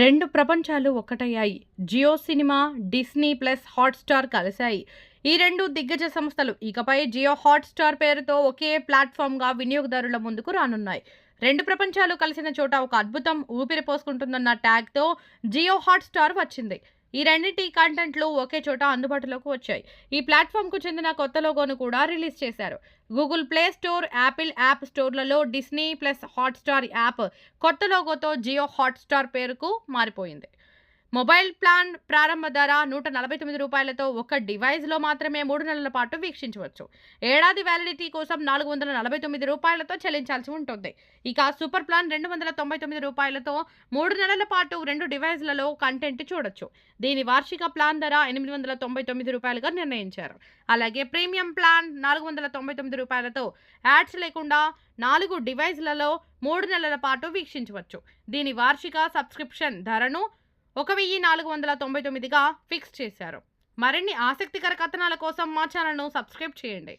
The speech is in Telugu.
రెండు ప్రపంచాలు ఒక్కటయ్యాయి. Jio cinema Disney plus Hotstar కలిశాయి. ఈ రెండు దిగ్గజ సంస్థలు ఇకపై జియో హాట్స్టార్ పేరుతో ఒకే ప్లాట్ఫామ్గా వినియోగదారుల ముందుకు రానున్నాయి. రెండు ప్రపంచాలు కలిసిన చోట ఒక అద్భుతం ఊపిరి పోసుకుంటుందన్న ట్యాగ్తో జియో హాట్స్టార్ వచ్చింది. ఈ రెండింటి కంటెంట్లు ఒకే చోట అందుబాటులోకి వచ్చాయి. ఈ ప్లాట్ఫామ్కు చెందిన కొత్త లోగోను కూడా రిలీజ్ చేశారు. Google play store Apple app స్టోర్లలో Disney plus Hotstar app కొత్త లోగోతో జియో హాట్స్టార్ పేరుకు మారిపోయింది. మొబైల్ ప్లాన్ ప్రారంభ ధర నూట నలభై తొమ్మిది రూపాయలతో ఒక డివైస్లో మాత్రమే మూడు నెలల పాటు వీక్షించవచ్చు. ఏడాది వ్యాలిడిటీ కోసం నాలుగు వందల నలభై తొమ్మిది రూపాయలతో చెల్లించాల్సి ఉంటుంది. ఇక సూపర్ ప్లాన్ రెండు వందల తొంభై తొమ్మిది రూపాయలతో మూడు నెలల పాటు రెండు డివైస్లలో కంటెంట్ చూడొచ్చు. దీని వార్షిక ప్లాన్ ధర ఎనిమిది వందల తొంభై తొమ్మిది రూపాయలుగా నిర్ణయించారు. అలాగే ప్రీమియం ప్లాన్ నాలుగు వందల తొంభై తొమ్మిది రూపాయలతో యాడ్స్ లేకుండా నాలుగు డివైస్లలో మూడు నెలల పాటు వీక్షించవచ్చు. దీని వార్షిక సబ్స్క్రిప్షన్ ధరను ఒక వెయ్యి నాలుగు వందల తొంభై తొమ్మిదిగా ఫిక్స్ చేశారు. మరిన్ని ఆసక్తికర కథనాల కోసం మా ఛానల్ను సబ్స్క్రైబ్ చేయండి.